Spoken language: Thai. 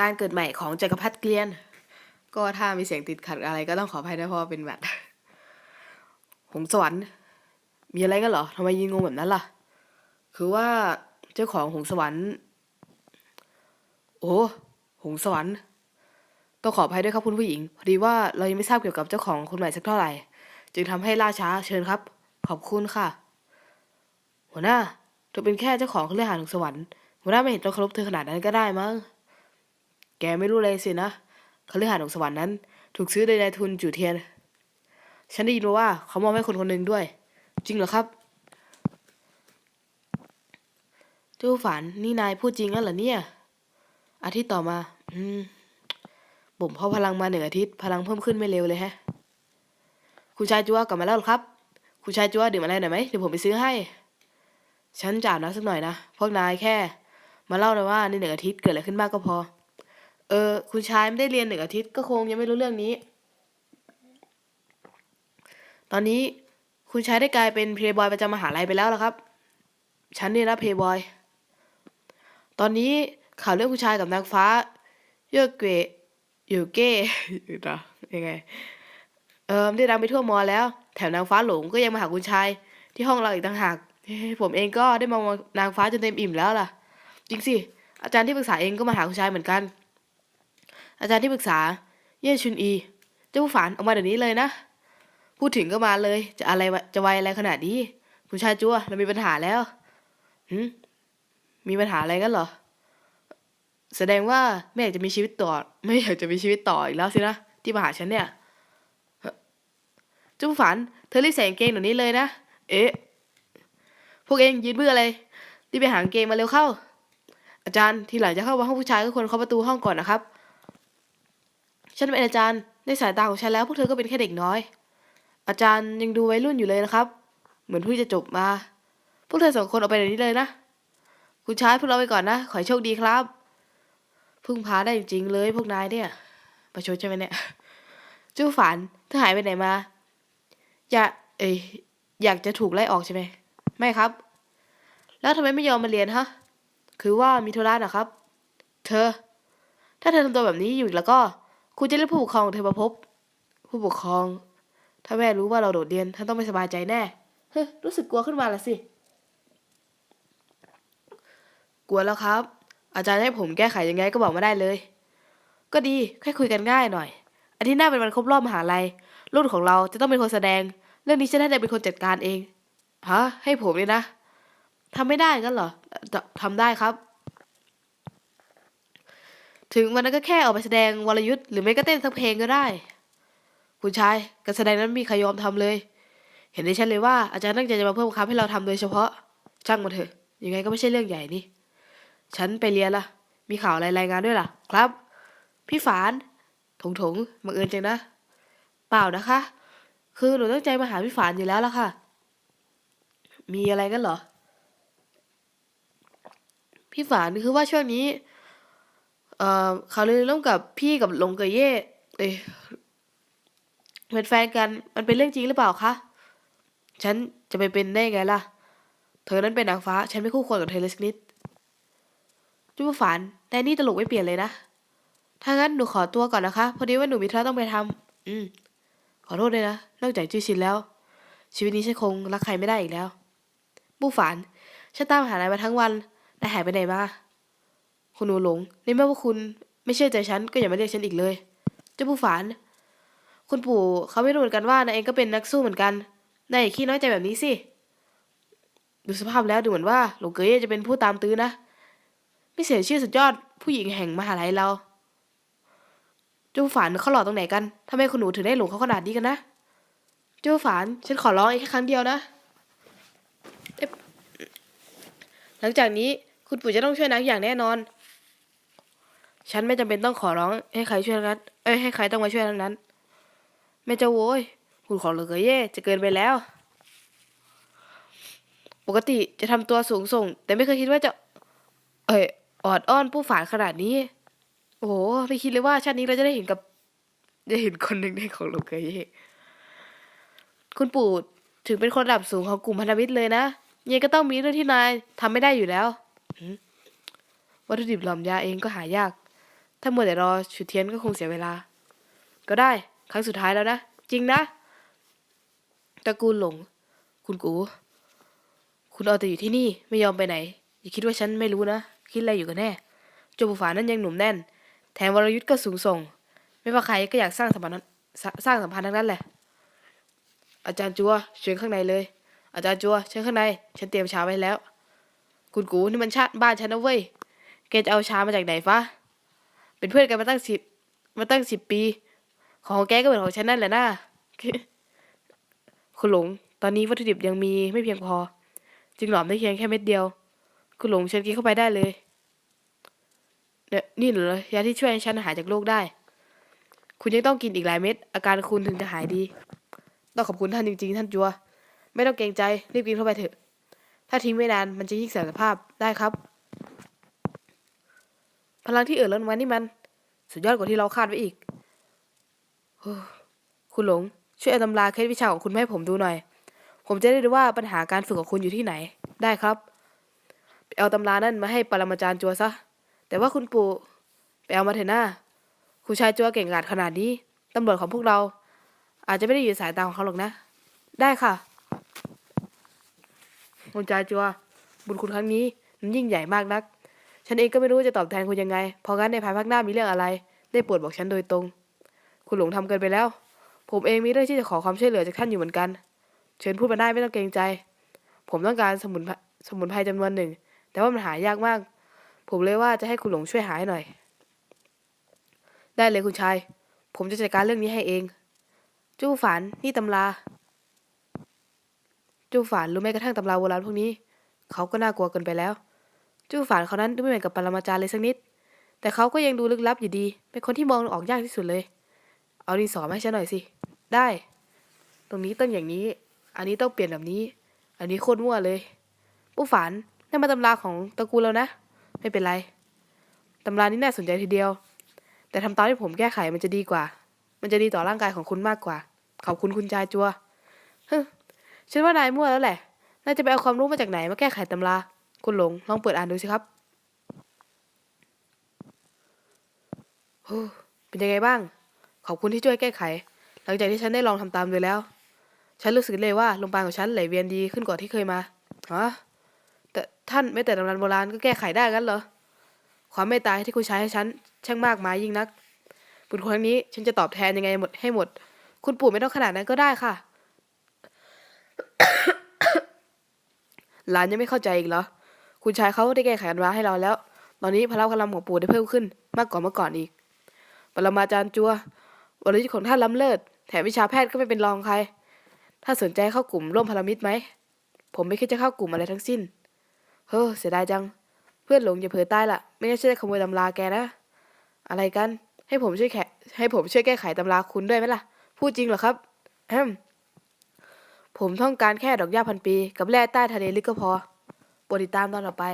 การเกิดใหม่ของจักรพรรดิเกลียน ก็ถ้ามีเสียงติดขัดอะไรก็ต้องขออภัยนะเพราะว่าเป็นแบบหงสวรรค์ มีอะไรกันเหรอทำไมยืนงงแบบนั้นล่ะ คือว่าเจ้าของหงสวรรค์ โอ้หงสวรรค์ต้องขออภัยด้วยครับคุณผู้หญิง พอดีว่าเรายังไม่ทราบเกี่ยวกับเจ้าของคนใหม่สักเท่าไหร่ จึงทำให้ล่าช้าเชิญครับ ขอบคุณค่ะ หัวหน้าเธอเป็นแค่เจ้าของเครือหาน์ของสวรรค์หัวหน้าไม่เห็นต้องเคารพเธอขนาดนั้นก็ได้มั้ง แกไม่รู้เลยสินะเครือหาสน์ของสวรรค์นั้น ถูกซื้อโดยนายทุนจู่เทียน ฉันได้ยินมาว่าเขามอบให้คนคนหนึ่งด้วย จริงเหรอครับจ้าฝันนี่นายพูดจริงงั้นเหรอเนี่ย อาทิตย์ต่อมา อืมบ่มเพาะพลังมาหนึ่งอาทิตย์ พลังเพิ่มขึ้นไม่เร็วเลยแฮะ คุณชายจัวกลับมาแล้วหรอครับ คุณชายจัวดื่มอะไรหน่อยไหมเดี๋ยวผมไปซื้อให้ ฉันจ่าบน้ำสักหน่อยนะ พวกนายแค่ มาเล่าเลยว่าในหนึ่งอาทิตย์เกิดอะไรขึ้นบ้างก็พอ เออ คุณชายไม่ได้เรียนหนึ่งอาทิตย์ก็คงยังไม่รู้เรื่องนี้ ตอนนี้คุณชายได้กลายเป็นเพลย์บอยประจำมหาลัยไปแล้วล่ะครับ ฉันนี่นะเพลย์บอย ตอนนี้ข่าวเรื่องคุณชายกับนางฟ้าเยอะเกะอยู่เก้อยู่นะยังไง เออได้ดังไปทั่วมอแล้ว แถมนางฟ้าหลงก็ยังมาหาคุณชาย ที่ห้องเราอีกต่างหาก ผมเองก็ได้มองนางฟ้าจนเต็มอิ่มแล้วล่ะ จริงสิ อาจารย์ที่ปรึกษาเองก็มาหาคุณชายเหมือนกัน อาจารย์ที่ปรึกษา เย่ชุนอี เจ้าผู้ฝันออกมาเดี๋ยวนี้เลยนะ พูดถึงก็มาเลย จะอะไรวะจะไวอะไรขนาดนี้ คุณชายจัวเรามีปัญหาแล้วหืมมีปัญหาอะไรกันเหรอ แสดงว่าไม่อยากจะมีชีวิตต่อ ไม่อยากจะมีชีวิตต่ออีกแล้วสินะที่มาหาฉันเนี่ยเฮ้อเจ้าผู้ฝัน เธอรีบใส่กางเกงเดี๋ยวนี้เลยนะ เอ๊ะ พวกเองยืนเบื่ออะไรรีบไปหากางเกงมาเร็วเข้าอาจารย์ทีหลังจะเข้ามาห้องผู้ชายก็ควรเคาะประตูห้องก่อนนะครับ ฉันเป็นอาจารย์ ในสายตาของฉันแล้วพวกเธอก็เป็นแค่เด็กน้อย อาจารย์ยังดูวัยรุ่นอยู่เลยนะครับ เหมือนเพิ่งจะจบมา พวกเธอสองคนออกไปเดี๋ยวนี้เลยนะ คุณชายพวกเราไปก่อนนะ ขอให้โชคดีครับ พึ่งพาได้จริงๆเลยพวกนายเนี่ย ประชดใช่ไหมเนี่ยเจ้ฝันเธอหายไปไหนมา อยาก เอ้ย อยากจะถูกไล่ออกใช่ไหม ไม่ครับ แล้วทำไมไม่ยอมมาเรียนฮะ คือว่ามีธุระนะครับ เธอ ถ้าเธอทำตัวแบบนี้อยู่อีกแล้วก็ คุณจะเรียกผู้ปกครองของเธอมาพบ ผู้ปกครอง ถ้าแม่รู้ว่าเราโดดเรียนท่านต้องไม่สบายใจแน่เฮ้ยรู้สึกกลัวขึ้นมาละสิ กลัวแล้วครับ อาจารย์ให้ผมแก้ไขยังไงก็บอกมาได้เลย ก็ดีแค่คุยกันง่ายหน่อยอาทิตย์หน้าเป็นวันครบรอบมหาลัย รุ่นของเราจะต้องเป็นคนแสดง เรื่องนี้ฉันน่าจะเป็นคนจัดการเองฮะให้ผมเลยนะทำไม่ได้งั้นเหรอททำได้ครับ ถึงวันนั้นก็แค่ออกไปแสดงวรยุทธ์หรือไม่ก็เต้นสักเพลงก็ได้ คุณชายการแสดงนั้นมีใครยอมทำเลย เห็นได้ชัดเลยว่าอาจารย์ตั้งใจจะมาเพิ่มบังคับให้เราทำโดยเฉพาะ ช่างมาเถอะ ยังไงก็ไม่ใช่เรื่องใหญ่นี่ ฉันไปเรียนละมีข่าวอะไรรายงานด้วยล่ะ ครับ พี่ฝานถงถงบังเอิญจังนะ เปล่านะคะ คือหนูตั้งใจมาหาพี่ฝานอยู่แล้วล่ะค่ะ มีอะไรกันเหรอ พี่ฝานคือว่าช่วงนี้ เอ่อเขาเลยร่วมกับพี่กับหลงเกยเย่เอ้ยเป็นแฟนกันมันเป็นเรื่องจริงหรือเปล่าคะฉันจะไปเป็นได้ไงล่ะ เธอนั้นเป็นนางฟ้า ฉันไม่คู่ควรกับเธอเลยสักนิดจุ๊บฝันแต่นี่ตลกไม่เปลี่ยนเลยนะ ถ้างั้นหนูขอตัวก่อนนะคะ พอดีว่าหนูมีธุระต้องไปทำอืม ขอโทษเลยนะ นอกจากจื้อชินแล้ว ชีวิตนี้ฉันคงรักใครไม่ได้อีกแล้วบู้ฝันฉันตามหานายมาทั้งวัน นายหายไปไหนมา คุณหนูหลง ในเมื่อว่าคุณไม่เชื่อใจฉันก็อย่ามาเรียกฉันอีกเลย เจ้าผู้ฝันคุณปู่เขาไม่รู้เหมือนกันว่านายเองก็เป็นนักสู้เหมือนกัน นายอย่าขี้น้อยใจแบบนี้สิ ดูสภาพแล้วดูเหมือนว่าหลงเกยจะเป็นผู้ตามตื้อนะ ไม่เสียชื่อสุดยอดผู้หญิงแห่งมหาลัยเรา เจ้าฝันเขาหล่อตรงไหนกันทำไมคุณหนูถึงได้หลงเขาขนาดนี้กันนะ เจ้าฝันฉันขอร้องอีกแค่ครั้งเดียวนะหลังจากนี้คุณปู่จะต้องช่วยนักอย่างแน่นอน ฉันไม่จำเป็นต้องขอร้องให้ใครช่วยนั้น เอ้ยให้ใครต้องมาช่วยทั้งนั้นแม่จ้าโว้ยคุณของเหลือเยเย่จะเกินไปแล้ว ปกติจะทำตัวสูงส่ง แต่ไม่เคยคิดว่าจะ เอ้ยออดอ้อนผู้ฝานขนาดนี้ โอ้โหไม่คิดเลยว่าชาตินี้เราจะได้เห็นกับจะเห็นคนหนึ่งในของโลกเกยเย่คุณปู่ถึงเป็นคนระดับสูงของกลุ่มพันธมิตรเลยนะยังก็ต้องมีเรื่องที่นายทำไม่ได้อยู่แล้ววัตถุดิบหลอมยาเองก็หายาก ถ้ามัวแต่รอฉุดเทียนก็คงเสียเวลา ก็ได้ ครั้งสุดท้ายแล้วนะ จริงนะตระกูลหลง คุณกู คุณเอาแต่อยู่ที่นี่ไม่ยอมไปไหน อย่าคิดว่าฉันไม่รู้นะ คิดอะไรอยู่กันแน่โจบุฝานั้นยังหนุ่มแน่น แถมวรยุทธ์ก็สูงส่ง ไม่ว่าใครก็อยากสร้างสัมพันธ์นั้นสร้าสร้างสัมพันธ์ทั้งนั้นแหละ อาจารย์จัวเชิญข้างในเลย อาจารย์จัวเชิญข้างใน ฉันเตรียมชาไว้แล้ว คุณกูนี่มันชาติบ้านฉันนะเว้ย แกจะเอาชามาจากไหนฟ้า เป็นเพื่อนกันมาตั้งสิบมาตั้งสิบปี ของแกก็เหมือนของฉันนั่นแหละนะคุณหลง ตอนนี้วัตถุดิบยังมีไม่เพียงพอ จึงหลอมได้เพียงแค่เม็ดเดียว คุณหลงเชิญกินเข้าไปได้เลยเนี่ยนี่เหรอยาที่ช่วยให้ฉันหายจากโรคได้ คุณยังต้องกินอีกหลายเม็ด อาการคุณถึงจะหายดี ต้องขอบคุณท่านจริง ๆ ท่านจัว ไม่ต้องเกรงใจ รีบกินเข้าไปเถอะ ถ้าทิ้งไว้นานมันจะยิ่งเสียสภาพได้ครับ พลังที่เอ่อล้นมานี่มัน สุดยอดกว่าที่เราคาดไว้อีกอคุณหลง ช่วยเอาตำราเคล็ดวิชาของคุณมาให้ผมดูหน่อย ผมจะได้รู้ว่าปัญหาการฝึกของคุณอยู่ที่ไหน ได้ครับ ไปเอาตำรานั่นมาให้ปรมาจารย์จัวซะ แต่ว่าคุณปู่ไปเอามาเถอะหน้าคุณชายจัวเก่งกาจขนาดนี้ ตำรวจของพวกเรา อาจจะไม่ได้อยู่สายตาของเขาหรอกนะ ได้ค่ะ คุณชายจัว บุญคุณครั้งนี้มันยิ่งใหญ่มากนัก ฉันเองก็ไม่รู้จะตอบแทนคุณยังไง เพราะงั้นในภายภาคหน้ามีเรื่องอะไร ได้โปรดบอกฉันโดยตรง คุณหลงทำเกินไปแล้ว ผมเองมีเรื่องที่จะขอความช่วยเหลือจากท่านอยู่เหมือนกัน เชิญพูดมาได้ไม่ต้องเกรงใจ ผมต้องการสมุนไพรสมุนไพรจำนวนหนึ่ง แต่ว่ามันหายากมาก ผมเลยว่าจะให้คุณหลงช่วยหาให้หน่อย ได้เลยคุณชาย ผมจะจัดการเรื่องนี้ให้เอง จู้ฝานนี่ตำราจู้ฝานรู้ไหมกระทั่งตำราโบราณพวกนี้ เขาก็น่ากลัวเกินไปแล้ว จู้ฝานเขานั้นดูไม่เหมือนกับปรมาจารย์เลยสักนิด แต่เขาก็ยังดูลึกลับอยู่ดี เป็นคนที่มองออกยากที่สุดเลย เอาดินสอมาให้ฉันหน่อยสิ ได้ ตรงนี้ต้องอย่างนี้ อันนี้ต้องเปลี่ยนแบบนี้ อันนี้โคตรมั่วเลย ผู้ฝันนั่นมาตำราของตระกูลแล้วนะ ไม่เป็นไร ตำรานี้น่าสนใจทีเดียว แต่ทำตามที่ผมแก้ไขมันจะดีกว่า มันจะดีต่อร่างกายของคุณมากกว่า ขอบคุณคุณจายจัวฮึฉันว่านายมั่วแล้วแหละ น่าจะไปเอาความรู้มาจากไหนมาแก้ไขตำรา คุณหลงลองเปิดอ่านดูสิครับโอ้เป็นยังไงบ้าง ขอบคุณที่ช่วยแก้ไข หลังจากที่ฉันได้ลองทำตามดูแล้ว ฉันรู้สึกเลยว่าลมปราณของฉันไหลเวียนดีขึ้นกว่าที่เคยมาฮะแต่ท่านไม่แต่ตำนานโบราณก็แก้ไขได้กันเหรอ ความเมตตาที่คุณใช้ให้ฉันช่างมากมายยิ่งนัก บุญครั้งนี้ฉันจะตอบแทนยังไงหมดให้หมด คุณปู่ไม่ต้องขนาดนั้นก็ได้ค่ะ หลานยังไม่เข้าใจอีกเหรอ คุณชายเขาได้แก้ไขอันวาให้เราแล้ว ตอนนี้พลังกำลังของปู่ได้เพิ่มขึ้นมากกว่าเมื่อก่อนอีก ปรมาจารย์จัววรยุทธ์ของท่านล้ำเลิศ แถมวิชาแพทย์ก็ไม่เป็นรองใคร ถ้าสนใจเข้ากลุ่มร่วมพลมิตรไหม ผมไม่คิดจะเข้ากลุ่มอะไรทั้งสิ้น เฮ้อเสียดายจัง เพื่อนหลงอย่าเผลอตายล่ะไม่งั้นฉันจะขโมยตำราแกนะ อะไรกัน ให้ผมช่วยแขให้ผมช่วยแก้ไขตำราคุณด้วยไหมล่ะ พูดจริงเหรอครับแฮมผมต้องการแค่ดอกหญ้าพันปี กับแร่ใต้ทะเลลึกก็พอ โปรดติดตามตอนต่อไป